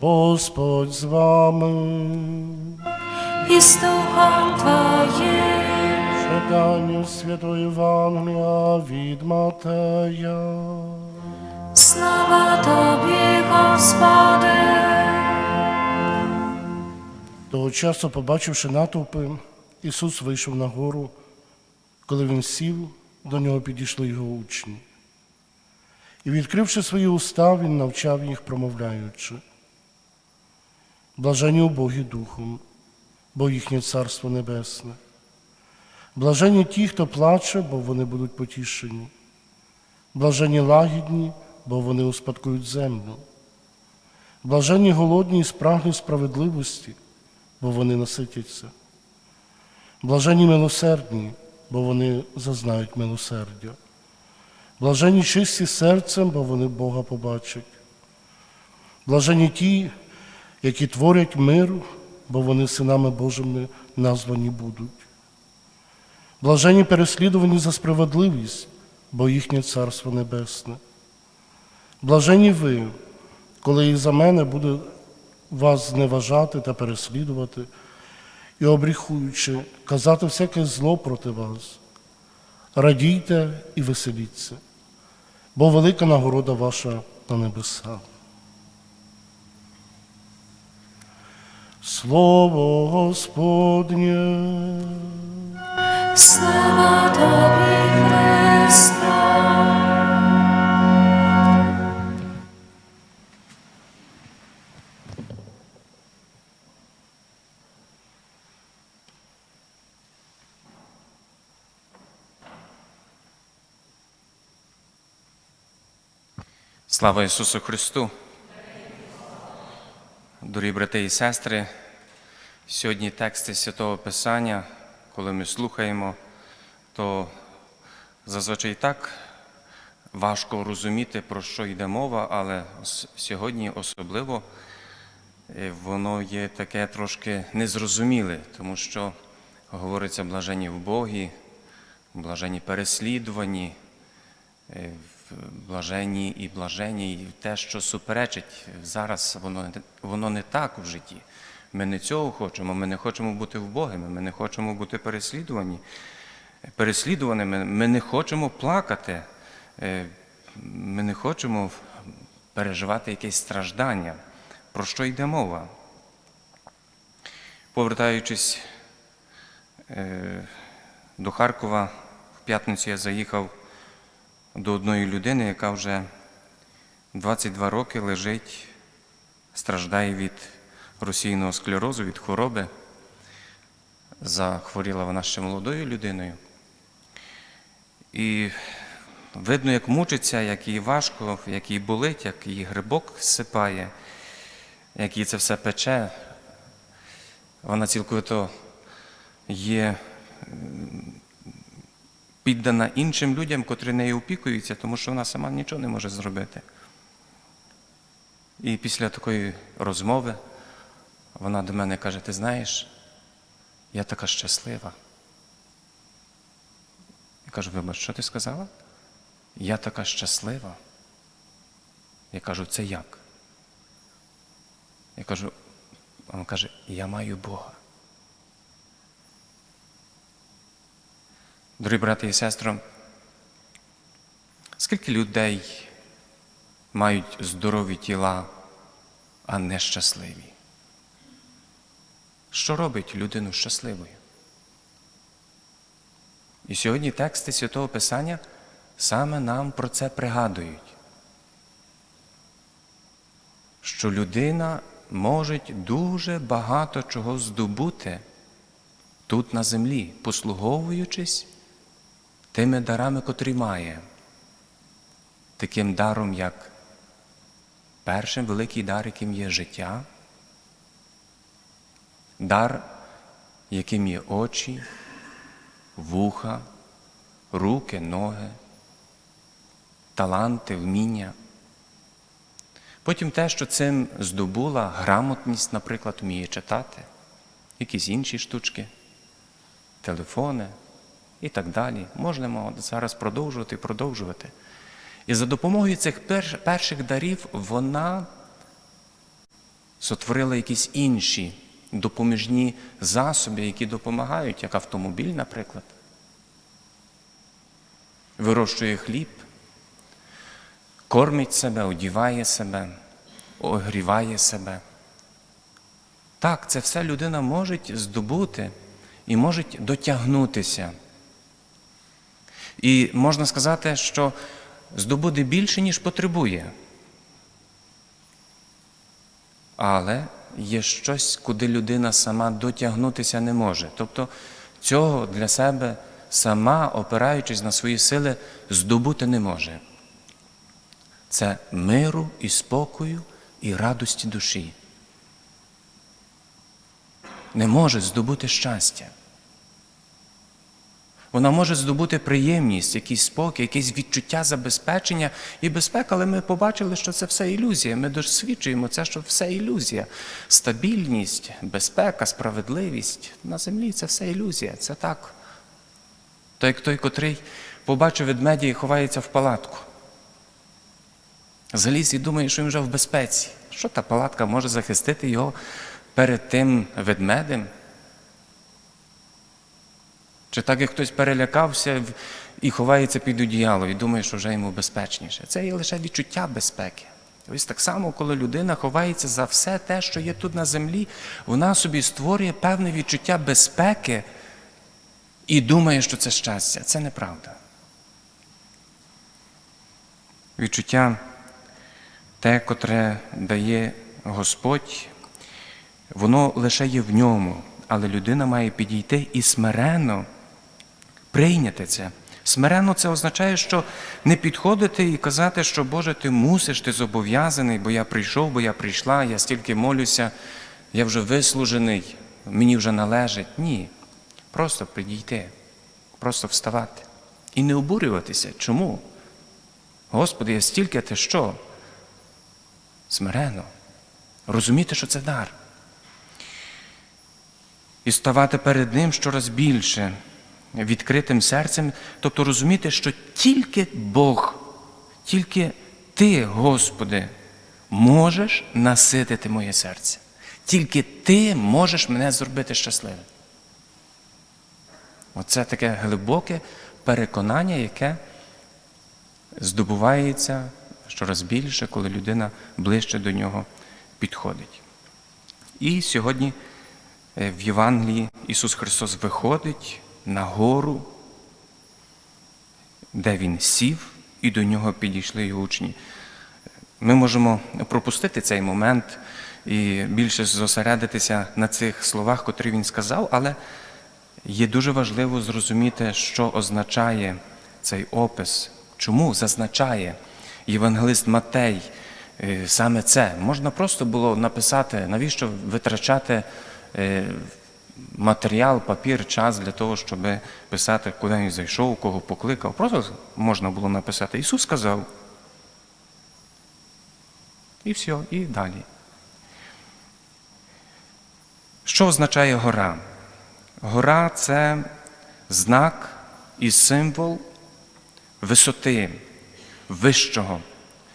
Господь з вами. і з Духом Твоїм. Читання Святої Євангелія від Матея. Слава Тобі, Господи. Того часу, побачивши натовпи, Ісус вийшов на гору. Коли він сів, до нього підійшли його учні. І, відкривши свої уста, він навчав їх, промовляючи. Блажені убогі духом, бо їхнє царство небесне. Блажені ті, хто плаче, бо вони будуть потішені. Блажені лагідні, бо вони успадкують землю. Блажені голодні і спрагні справедливості, бо вони наситяться. Блажені милосердні, бо вони зазнають милосердя. Блажені чисті серцем, бо вони Бога побачать. Блажені ті, які творять мир, бо вони синами Божими названі будуть. Блажені переслідувані за справедливість, бо їхнє Царство Небесне. Блажені ви, коли і за мене буде вас зневажати та переслідувати, і обріхуючи, казати всяке зло проти вас. Радійте і веселіться, бо велика нагорода ваша на небесах. Слово Господнє. Слава Тобі, Христе. Слава Ісусу Христу! Дорогі брати і сестри, сьогодні тексти Святого Писання, коли ми слухаємо, то зазвичай так важко розуміти, про що йде мова, але сьогодні особливо е, воно є таке трошки незрозуміле, тому що говориться блажені в Богі, блажені переслідувані, е, блаженні і блаженні, і те, що суперечить зараз, воно, воно не так в житті. Ми не цього хочемо, ми не хочемо бути вбогими, ми не хочемо бути переслідувані, переслідуваними, ми не хочемо плакати, е, ми не хочемо переживати якесь страждання. Про що йде мова? Повертаючись е, до Харкова, в п'ятницю я заїхав до одної людини, яка вже 22 роки лежить, страждає від російного склерозу, від хвороби. Захворіла вона ще молодою людиною. І видно, як мучиться, як їй важко, як їй болить, як її грибок сипає, як їй це все пече. Вона цілковито є піддана іншим людям, котрі нею опікуються, тому що вона сама нічого не може зробити. І після такої розмови вона до мене каже: ти знаєш, я така щаслива. Я кажу, вибач, що ти сказала? Я така щаслива. Я кажу, це як? Я кажу, вона каже, я маю Бога. Дорогі брати і сестри, скільки людей мають здорові тіла, а не щасливі? Що робить людину щасливою? І сьогодні тексти Святого Писання саме нам про це пригадують, що людина може дуже багато чого здобути тут на землі, послуговуючись тими дарами, котрі має, таким даром, як першим великий дар, яким є життя, дар, яким є очі, вуха, руки, ноги, таланти, вміння. Потім те, що цим здобула грамотність, наприклад, вміє читати, якісь інші штучки, телефони так далі. Можемо зараз продовжувати і продовжувати. І за допомогою цих перших дарів вона сотворила якісь інші допоміжні засоби, які допомагають, як автомобіль, наприклад. Вирощує хліб, кормить себе, одіває себе, огріває себе. Так, це все людина може здобути і може дотягнутися. І можна сказати, що здобуде більше, ніж потребує. Але є щось, куди людина сама дотягнутися не може. Тобто цього для себе сама, опираючись на свої сили, здобути не може. Це миру і спокою і радості душі. Не може здобути щастя. Вона може здобути приємність, якийсь спокій, якесь відчуття забезпечення і безпека, але ми побачили, що це все ілюзія. Ми досвідчуємо це, що все ілюзія. Стабільність, безпека, справедливість на землі це все ілюзія. Це так. То як той, котрий побачив ведмедя і ховається в палатку. Заліз і думає, що він вже в безпеці. Що та палатка може захистити його перед тим ведмедем? Чи так як хтось перелякався і ховається під одіяло і думає, що вже йому безпечніше. Це є лише відчуття безпеки. Ось так само, коли людина ховається за все те, що є тут на землі, вона собі створює певне відчуття безпеки і думає, що це щастя. Це неправда. Відчуття те, котре дає Господь, воно лише є в ньому, але людина має підійти і смиренно прийняти це. Смиренно це означає, що не підходити і казати, що Боже, ти мусиш, ти зобов'язаний, бо я прийшов, бо я прийшла, я стільки молюся, я вже вислужений, мені вже належить. Ні. Просто підійти, просто вставати. І не обурюватися. Чому? Господи, я стільки ти що? Смиренно. Розуміти, що це дар. І ставати перед Ним щораз більше, відкритим серцем, тобто розуміти, що тільки Бог, тільки Ти, Господи, можеш наситити моє серце. Тільки Ти можеш мене зробити щасливим. Оце таке глибоке переконання, яке здобувається щораз більше, коли людина ближче до нього підходить. І сьогодні е, в Євангелії Ісус Христос виходить на гору, де Він сів, і до нього підійшли його учні. Ми можемо пропустити цей момент і більше зосередитися на цих словах, котрі він сказав, але є дуже важливо зрозуміти, що означає цей опис, чому зазначає євангелист Матей е, саме це. Можна просто було написати, навіщо витрачати е, матеріал, папір, час для того, щоб писати, куди він зайшов, кого покликав. Просто можна було написати. Ісус сказав. І все, і далі. Що означає гора? Гора це знак і символ висоти, вищого,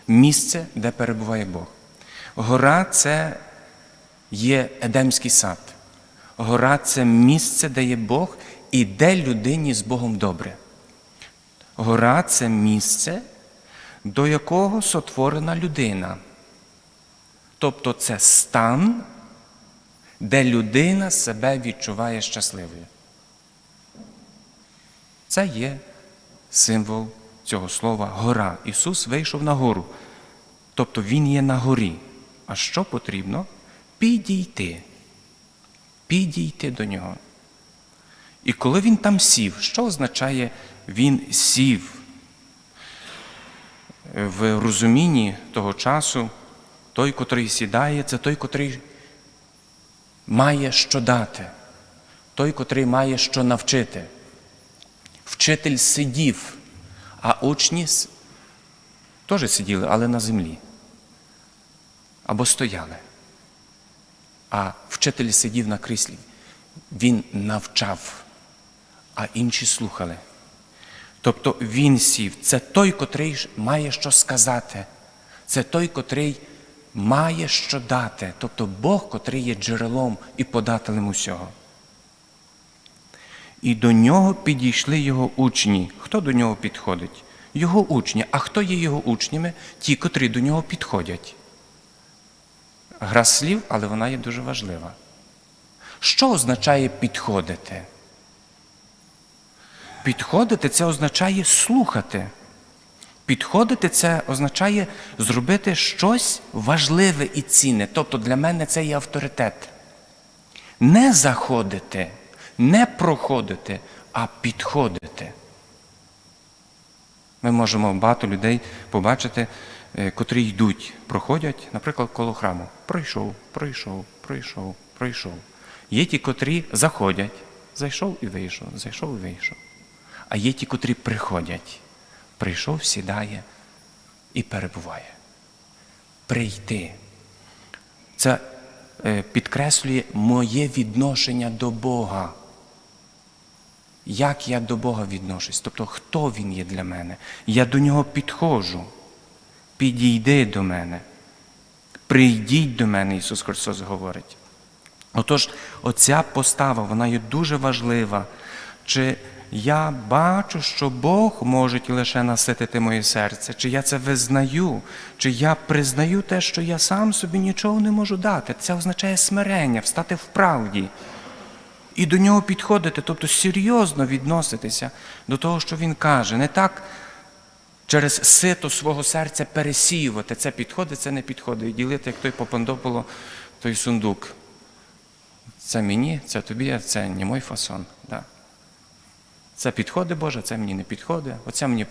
місця, де перебуває Бог. Гора це є Едемський сад. Гора це місце, де є Бог і де людині з Богом добре. Гора це місце, до якого сотворена людина. Тобто це стан, де людина себе відчуває щасливою. Це є символ цього слова гора. Ісус вийшов на гору. Тобто Він є на горі. А що потрібно? Підійти. Підійти до нього. І коли він там сів, що означає він сів? В розумінні того часу той, котрий сідає, це той, котрий має що дати, той, котрий має що навчити. Вчитель сидів, а учні теж сиділи, але на землі. Або стояли. А вчитель сидів на кріслі. Він навчав, а інші слухали. Тобто він сів. Це той, котрий має що сказати. Це той, котрий має що дати, тобто Бог, котрий є джерелом і подателем усього. І до нього підійшли його учні. Хто до нього підходить? Його учні. А хто є його учнями? Ті, котрі до нього підходять. Гра слів, але вона є дуже важлива. Що означає підходити? Підходити це означає слухати. Підходити це означає зробити щось важливе і цінне. Тобто для мене це є авторитет. Не заходити, не проходити, а підходити. Ми можемо багато людей побачити, котрі йдуть, проходять, наприклад, коло храму. Пройшов, пройшов, пройшов, пройшов. Є ті, котрі заходять, зайшов і вийшов, зайшов і вийшов. А є ті, котрі приходять, прийшов, сідає і перебуває. Прийти. Це е, підкреслює моє відношення до Бога. Як я до Бога відношусь, тобто хто Він є для мене. Я до нього підходжу. Підійди до мене. Прийдіть до мене, Ісус Христос говорить. Отож, оця постава, вона є дуже важлива. Чи я бачу, що Бог може лише наситити моє серце, чи я це визнаю, чи я признаю те, що я сам собі нічого не можу дати. Це означає смирення, встати в правді. І до нього підходити, тобто серйозно відноситися до того, що він каже. Не так через сито свого серця пересіювати. Це підходить, це не підходить. І ділити, як той Попандополо, той сундук. Це мені, це тобі, це не мой фасон. Да. Це підходить Боже, це мені не підходить. Оця мені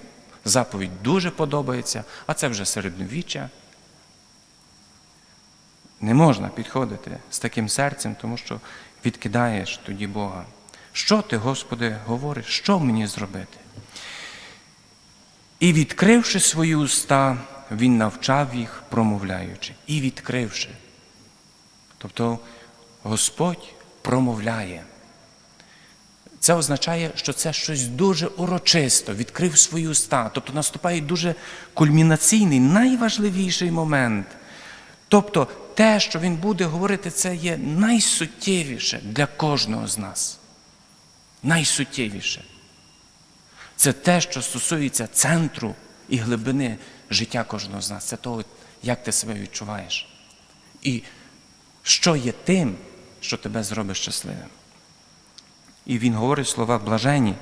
заповідь дуже подобається, а це вже середньовіччя. Не можна підходити з таким серцем, тому що відкидаєш тоді Бога. Що ти, Господи, говориш, що мені зробити? І відкривши свої уста, він навчав їх, промовляючи. І відкривши. Тобто Господь промовляє. Це означає, що це щось дуже урочисто, відкрив свої уста. Тобто наступає дуже кульмінаційний, найважливіший момент. Тобто те, що він буде говорити, це є найсуттєвіше для кожного з нас. Найсуттєвіше. Це те, що стосується центру і глибини життя кожного з нас. Це того, як ти себе відчуваєш. І що є тим, що тебе зробить щасливим. І він говорить слова блажені.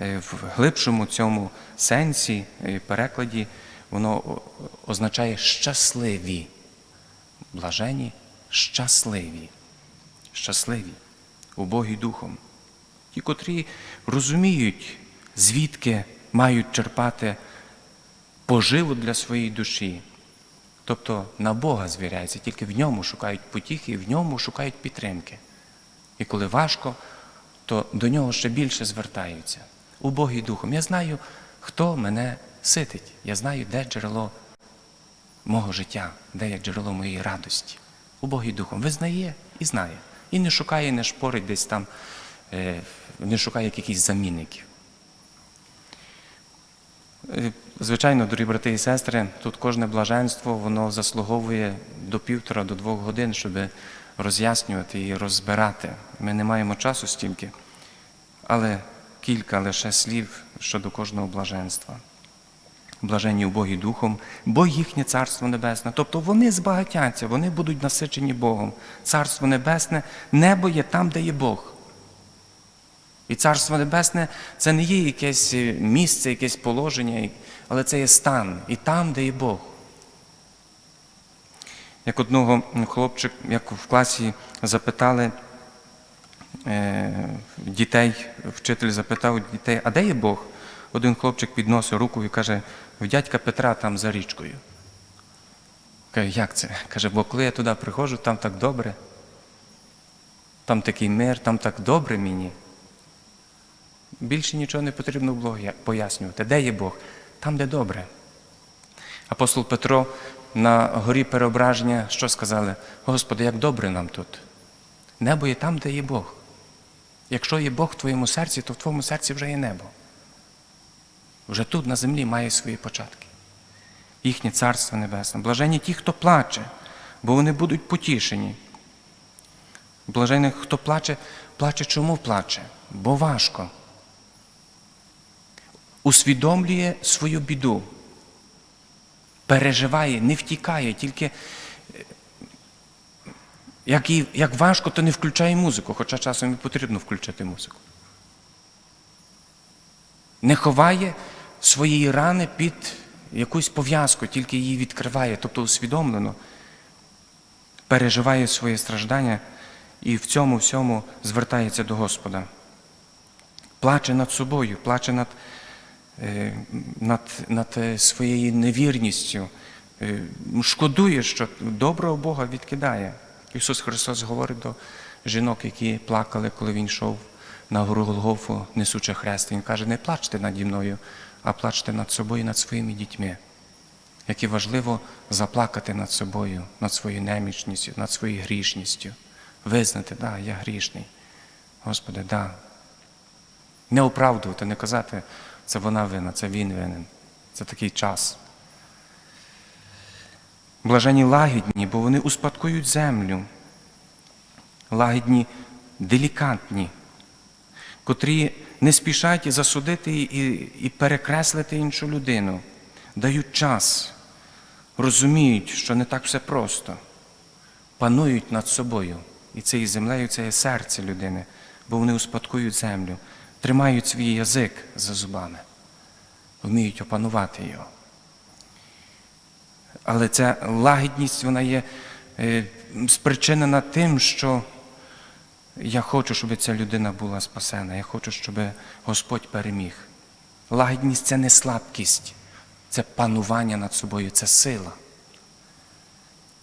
Е, В глибшому цьому сенсі, е, перекладі, воно означає щасливі. Блажені, щасливі. Щасливі, убогі духом. Ті, котрі розуміють, звідки мають черпати поживу для своєї душі. Тобто на Бога звіряються, тільки в ньому шукають потіхи, і в ньому шукають підтримки. І коли важко, то до нього ще більше звертаються. Убогий духом. Я знаю, хто мене ситить. Я знаю, де джерело мого життя, де є джерело моєї радості. Убогий духом визнає і знає. І не шукає, не шпорить десь там, не шукає якихось замінників. Е, Звичайно, дорогі брати і сестри, тут кожне блаженство воно заслуговує до півтора, до двох годин, щоб роз'яснювати і розбирати. Ми не маємо часу стільки, але кілька лише слів щодо кожного блаженства. Блаженні убогі духом, бо їхнє царство небесне. Тобто вони збагатяться, вони будуть насичені Богом. Царство небесне, небо є там, де є Бог. І Царство Небесне це не є якесь е, місце, якесь положення, але це є стан і там, де є Бог. Як одного хлопчик, як в класі запитали е, дітей, вчитель запитав дітей, а де є Бог? Один хлопчик підносив руку і каже, в дядька Петра там за річкою. Каже, як це? Каже, бо коли я туди приходжу, там так добре, там такий мир, там так добре мені. Більше нічого не потрібно було пояснювати. Де є Бог? Там, де добре. Апостол Петро на горі переображення що сказали? Господи, як добре нам тут. Небо є там, де є Бог. Якщо є Бог в твоєму серці, то в твоєму серці вже є небо. Вже тут, на землі, має свої початки. їхнє Царство Небесне. Блажені ті, хто плаче, бо вони будуть потішені. Блажений, хто плаче, плаче чому плаче? Бо важко. Усвідомлює свою біду, переживає, не втікає, тільки е, як, і, як важко, то не включає музику, хоча часом і потрібно включати музику. Не ховає своєї рани під якусь пов'язку, тільки її відкриває, тобто усвідомлено переживає своє страждання і в цьому всьому звертається до Господа. Плаче над собою, плаче над, над, над е, своєю невірністю, е, шкодує, що доброго Бога відкидає. Ісус Христос говорить до жінок, які плакали, коли Він йшов на гору Голгофу, несучи хрест. Він каже, не плачте наді мною, а плачте над собою, над своїми дітьми. Як і важливо заплакати над собою, над своєю немічністю, над своєю грішністю. Визнати, да, я грішний. Господи, да. Не оправдувати, не казати, це вона винна, це він винен. Це такий час. Блажені лагідні, бо вони успадкують землю. Лагідні, делікатні, котрі не спішать засудити і, і перекреслити іншу людину, дають час, розуміють, що не так все просто, панують над собою. І цією землею це є серце людини, бо вони успадкують землю, тримають свій язик за зубами, вміють опанувати його. Але ця лагідність вона є е, спричинена тим, що я хочу, щоб ця людина була спасена. Я хочу, щоб Господь переміг. Лагідність це не слабкість, це панування над собою, це сила.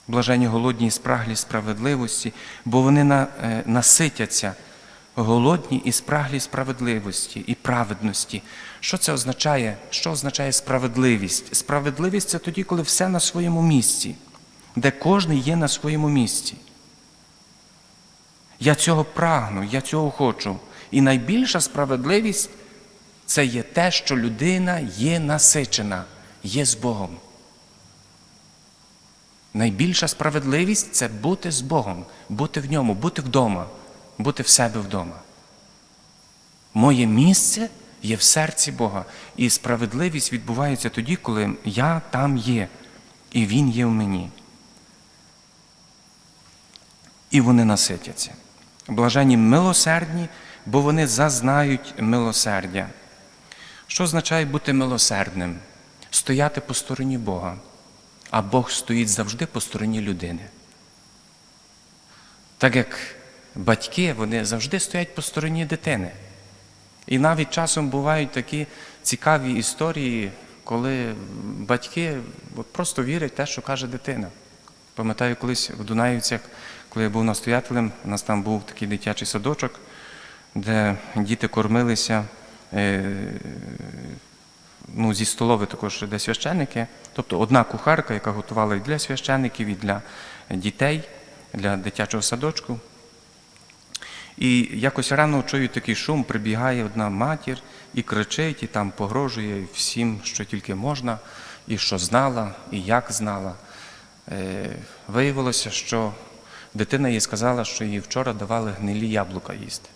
Блажені голодні і спраглі справедливості, бо вони е, наситяться голодні і спраглі справедливості і праведності. Що це означає? Що означає справедливість? Справедливість це тоді, коли все на своєму місці, де кожен є на своєму місці. Я цього прагну, я цього хочу. І найбільша справедливість це є те, що людина є насичена, є з Богом. Найбільша справедливість це бути з Богом, бути в ньому, бути вдома, бути в себе вдома. Моє місце є в серці Бога. І справедливість відбувається тоді, коли я там є, і Він є в мені. І вони наситяться. Блажені милосердні, бо вони зазнають милосердя. Що означає бути милосердним? Стояти по стороні Бога, а Бог стоїть завжди по стороні людини. Так як батьки, вони завжди стоять по стороні дитини. І навіть часом бувають такі цікаві історії, коли батьки просто вірять в те, що каже дитина. Пам'ятаю, колись в Дунаївцях, коли я був настоятелем, у нас там був такий дитячий садочок, де діти кормилися е, ну, зі столови також, де священники. Тобто одна кухарка, яка готувала і для священиків, і для дітей, для дитячого садочку. І якось рано чую такий шум, прибігає одна матір і кричить, і там погрожує всім, що тільки можна, і що знала, і як знала. Е, Виявилося, що дитина їй сказала, що їй вчора давали гнилі яблука їсти.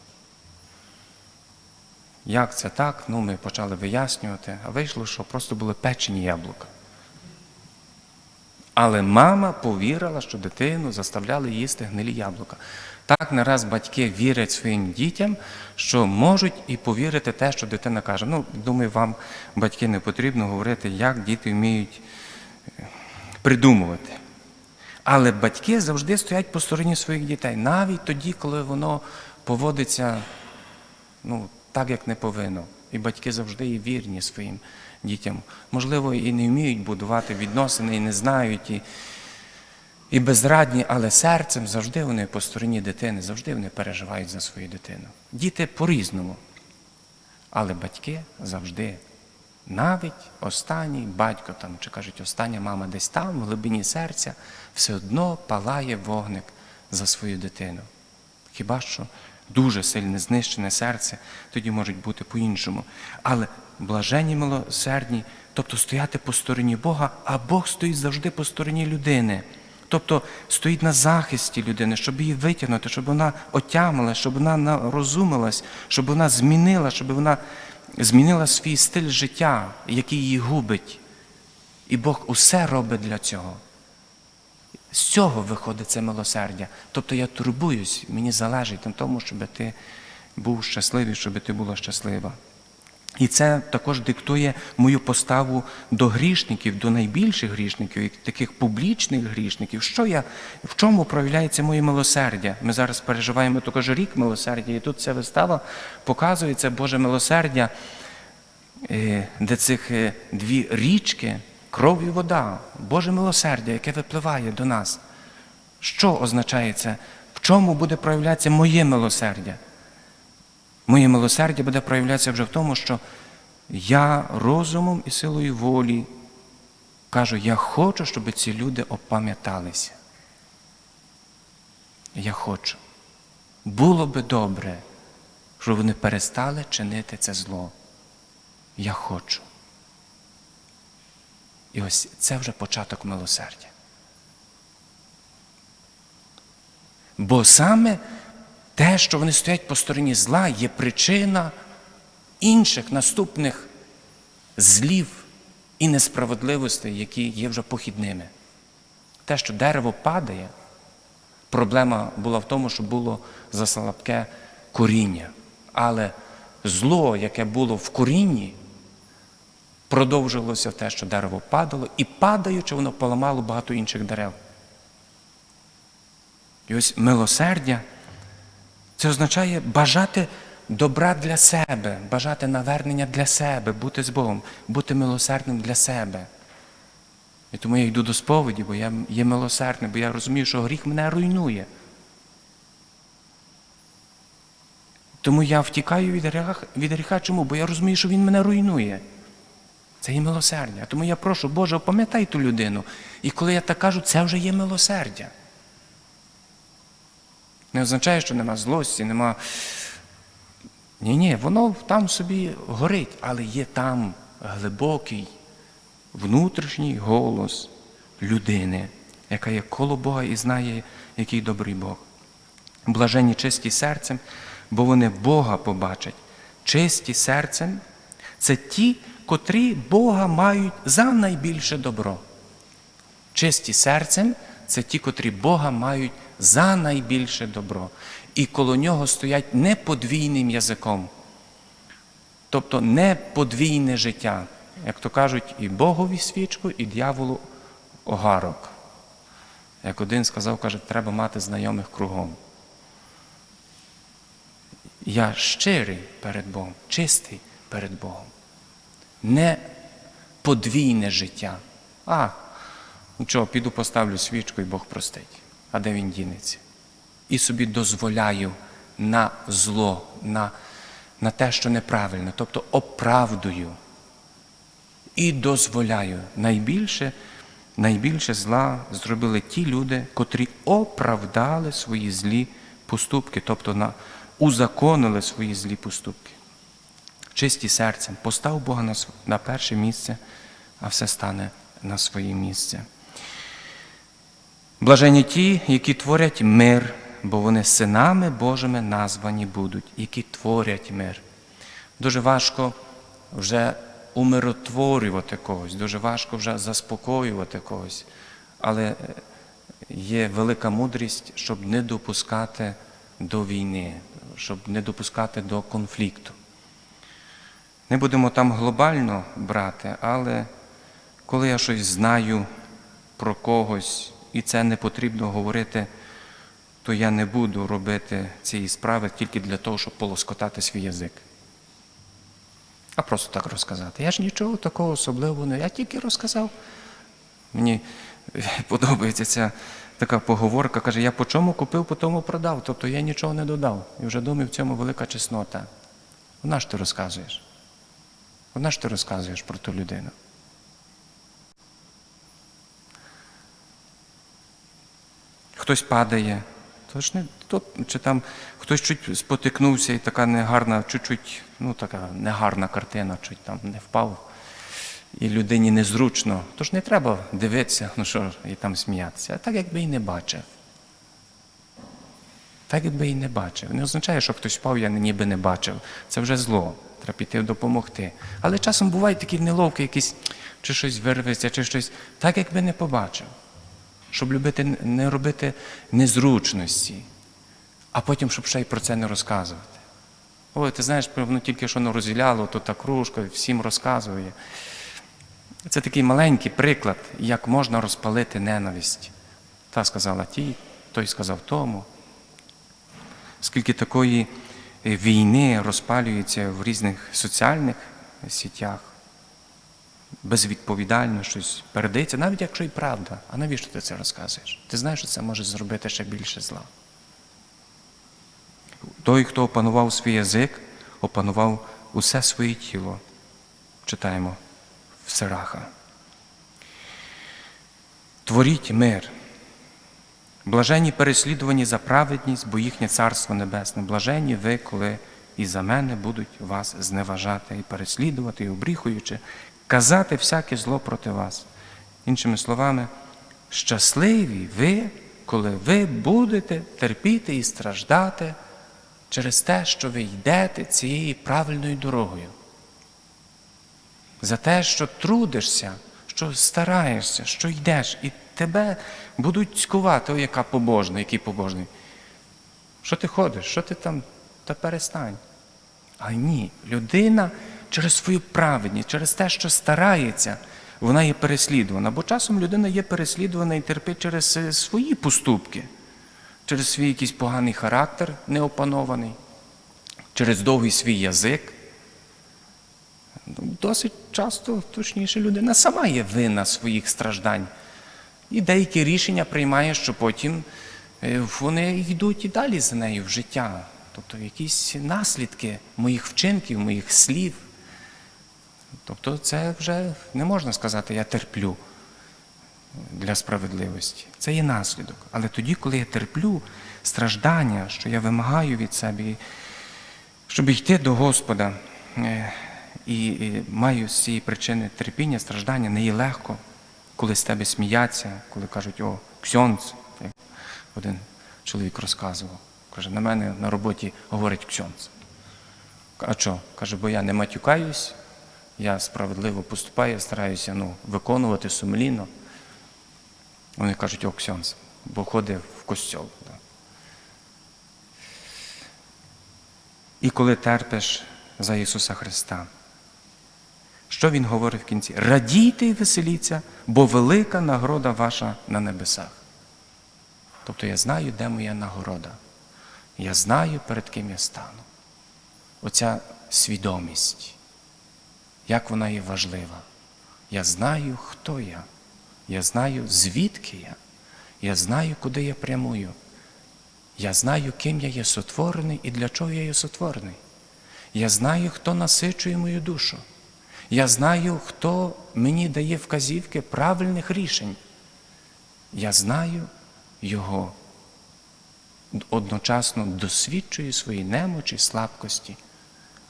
Як це так? Ну, ми почали вияснювати, а вийшло, що просто були печені яблука. Але мама повірила, що дитину заставляли їсти гнилі яблука. Так не раз батьки вірять своїм дітям, що можуть і повірити те, що дитина каже. Ну, думаю, вам, батьки, не потрібно говорити, як діти вміють е, придумувати. Але батьки завжди стоять по стороні своїх дітей, навіть тоді, коли воно поводиться ну, так, як не повинно. І батьки завжди є вірні своїм дітям. Можливо, і не вміють будувати відносини, і не знають, і, і безрадні, але серцем завжди вони по стороні дитини, завжди вони переживають за свою дитину. Діти по-різному. Але батьки завжди. Навіть останній батько там, чи кажуть, остання мама десь там, в глибині серця, все одно палає вогник за свою дитину. Хіба що дуже сильне знищене серце, тоді можуть бути по-іншому. Але блажені милосердні, тобто стояти по стороні Бога, а Бог стоїть завжди по стороні людини. Тобто стоїть на захисті людини, щоб її витягнути, щоб вона отямила, щоб вона розумилась, щоб вона змінила, щоб вона змінила свій стиль життя, який її губить. І Бог усе робить для цього. З цього виходить це милосердя. Тобто я турбуюсь, мені залежить на тому, щоб ти був щасливий, щоб ти була щаслива. І це також диктує мою поставу до грішників, до найбільших грішників, таких публічних грішників. Що я, в чому проявляється моє милосердя? Ми зараз переживаємо також рік милосердя, і тут ця вистава показує це Боже милосердя, е, де цих е, дві річки, кров і вода, Боже милосердя, яке випливає до нас. Що означає це? В чому буде проявлятися моє милосердя? Моє милосердя буде проявлятися вже в тому, що я розумом і силою волі кажу, я хочу, щоб ці люди опам'яталися. Я хочу. Було би добре, щоб вони перестали чинити це зло. Я хочу. І ось це вже початок милосердя. Бо саме те, що вони стоять по стороні зла, є причина інших наступних злів і несправедливостей, які є вже похідними. Те, що дерево падає, проблема була в тому, що було заслабке коріння. Але зло, яке було в корінні, продовжилося в те, що дерево падало, і падаючи, воно поламало багато інших дерев. І ось милосердя це означає бажати добра для себе, бажати навернення для себе, бути з Богом, бути милосердним для себе. І тому я йду до сповіді, бо я є милосердним, бо я розумію, що гріх мене руйнує. Тому я втікаю від гріха, від гріха чому? Бо я розумію, що він мене руйнує. Це є милосердя. Тому я прошу, Боже, пам'ятай ту людину. І коли я так кажу, це вже є милосердя. Не означає, що нема злості, нема. Ні, ні, воно там собі горить, але є там глибокий внутрішній голос людини, яка є коло Бога і знає, який добрий Бог. Блажені чисті серцем, бо вони Бога побачать. Чисті серцем це ті, котрі Бога мають за найбільше добро. Чисті серцем це ті, котрі Бога мають за найбільше добро. І коло нього стоять не подвійним язиком, тобто не подвійне життя, як то кажуть, і Богові свічку, і дьяволу огарок. Як один сказав, каже, треба мати знайомих кругом. Я щирий перед Богом, чистий перед Богом. Не подвійне життя. А, нічого, піду поставлю свічку і Бог простить. А де він дінеться? І собі дозволяю на зло, на, на те, що неправильно, тобто оправдую. І дозволяю. Найбільше, найбільше зла зробили ті люди, котрі оправдали свої злі поступки, тобто на, узаконили свої злі поступки. Чисті серцем, постав Бога на, на перше місце, а все стане на своє місце. Блажені ті, які творять мир, бо вони синами Божими названі будуть, які творять мир. Дуже важко вже умиротворювати когось, дуже важко вже заспокоювати когось. Але е, є велика мудрість, щоб не допускати до війни, щоб не допускати до конфлікту. Не будемо там глобально брати, але коли я щось знаю про когось, і це не потрібно говорити, то я не буду робити цієї справи тільки для того, щоб полоскотати свій язик. А просто так розказати. Я ж нічого такого особливого не. Я тільки розказав. Мені подобається ця така поговорка, каже, я по чому купив, по тому продав. Тобто я нічого не додав. І вже думаю, в цьому велика чеснота. Вона ж ти розказуєш. Вона ж ти розказуєш про ту людину. Хтось падає, то ж не то, чи там хтось чуть спотикнувся і така негарна, чуть-чуть, ну така негарна картина, чуть там не впав. і людині незручно, то ж не треба дивитися, ну що і там сміятися, а так якби і не бачив. Так якби і не бачив. Не означає, що хтось впав, я ніби не бачив. Це вже зло. Треба піти допомогти. Але часом бувають такі неловкі, якісь, чи щось вирветься, чи щось, так якби не побачив. Щоб любити, не робити незручності, а потім, щоб ще й про це не розказувати. Ой, ти знаєш, воно тільки що не розділяло, то та кружка, всім розказує. Це такий маленький приклад, як можна розпалити ненависть. Та сказала ті, той сказав тому. Скільки такої е, війни розпалюється в різних соціальних сітях, безвідповідально щось передається, навіть якщо і правда. А навіщо ти це розказуєш? Ти знаєш, що це може зробити ще більше зла. Той, хто опанував свій язик, опанував усе своє тіло. Читаємо в Сираха. Творіть мир. Блаженні переслідувані за праведність, бо їхнє царство небесне. Блаженні ви, коли і за мене будуть вас зневажати і переслідувати, і обріхуючи, казати всяке зло проти вас. Іншими словами, щасливі ви, коли ви будете терпіти і страждати через те, що ви йдете цією правильною дорогою. За те, що трудишся, що стараєшся, що йдеш, і тебе будуть цькувати, о, яка побожна, який побожний. Що ти ходиш? Що ти там? Та перестань. А ні, людина через свою праведність, через те, що старається, вона є переслідувана. Бо часом людина є переслідувана і терпить через е, свої поступки, через свій якийсь поганий характер неопанований, через довгий свій язик. Досить часто, точніше, людина сама є винна своїх страждань. І деякі рішення приймає, що потім е, вони йдуть і далі за нею в життя. Тобто якісь наслідки моїх вчинків, моїх слів. Тобто це вже не можна сказати, я терплю для справедливості. Це є наслідок. Але тоді, коли я терплю страждання, що я вимагаю від себе, щоб йти до Господа, е, і, маю з цієї причини терпіння, страждання, не є легко, коли з тебе сміяться, коли кажуть, о, ксьонц, як один чоловік розказував. Каже, на мене на роботі говорить ксьонц. А що? Каже, бо я не матюкаюсь, я справедливо поступаю, я стараюся ну, виконувати сумлінно. Вони кажуть, о, ксьонц, бо ходить в костьол. І коли терпиш за Ісуса Христа, що Він говорить в кінці? Радійте і веселіться, бо велика нагорода ваша на небесах. Тобто я знаю, де моя нагорода. Я знаю, перед ким я стану. Оця свідомість, як вона є важлива. Я знаю, хто я. Я знаю, звідки я. Я знаю, куди я прямую. Я знаю, ким я є сотворений і для чого я є сотворений. Я знаю, хто насичує мою душу. Я знаю, хто мені дає вказівки правильних рішень. Я знаю Його. Одночасно досвідчую свої немочі, слабкості,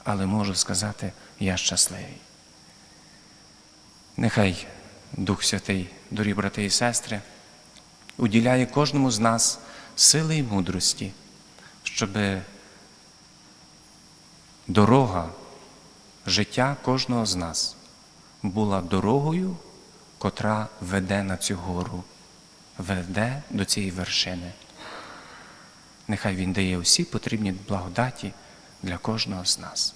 але можу сказати, я щасливий. Нехай Дух Святий, дорі брати і сестри, уділяє кожному з нас сили і мудрості, щоб дорога життя кожного з нас була дорогою, котра веде на цю гору, веде до цієї вершини. Нехай Він дає усі потрібні благодаті для кожного з нас.